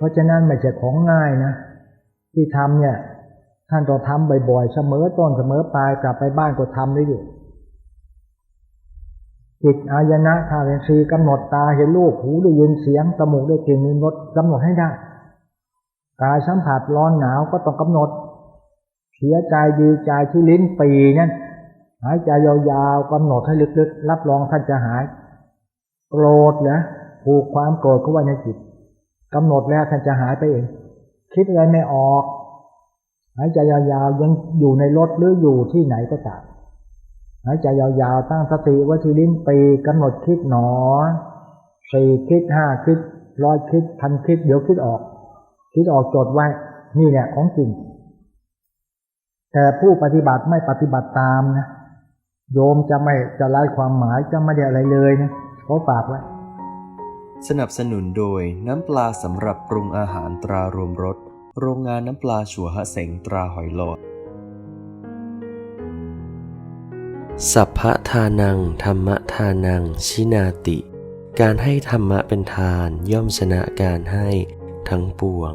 เพราะฉะนั้นไม่ใช่ของง่ายนะ ที่ทำเนี่ย ท่านต้องทำบ่อยๆ เสมอต้นเสมอปลายกลับไปบ้านก็ทำได้อยู่จิตอายนะธาตุสีกำหนดตาเห็นรูปหูได้ยินเสียงจมูกได้กลิ่นลิ้นรสกำหนดให้ได้กายสัมผัสร้อนหนาวก็ต้องกำหนดเสียใจดีใจที่ลิ้นปีนั่นหายใจยาวๆกำหนดให้ลึกๆ รับรองท่านจะหาย โกรธเหรอผูกความโกรธเข้าไว้ในจิต กำหนดแล้วท่านจะหายไปเอง คิดอะไรไม่ออก หายใจยาวๆยังอยู่ในรถหรืออยู่ที่ไหนก็ตามหายใจยาวๆตั้งสติไว้ที่ลิ้นปีกำหนดคิดหนอสี่คิดห้าคิดร้อยคิดพันคิด เดี๋ยวคิดออก คิดออกจดไว้ นี่แหละของจริง แต่ผู้ปฏิบัติไม่ปฏิบัติตามนะโยมจะไม่จะไล่ความหมายจะไม่ได้อะไรเลยนะขอฝากไว้ สนับสนุนโดยน้ำปลาสำหรับปรุงอาหารตรารวมรส โรงงานน้ำปลาชัวหะเสงตราหอยหลดสัพพะทานัง ธรรมทานัง ชินาติ การให้ธรรมะเป็นทานย่อมชนะการให้ทั้งปวง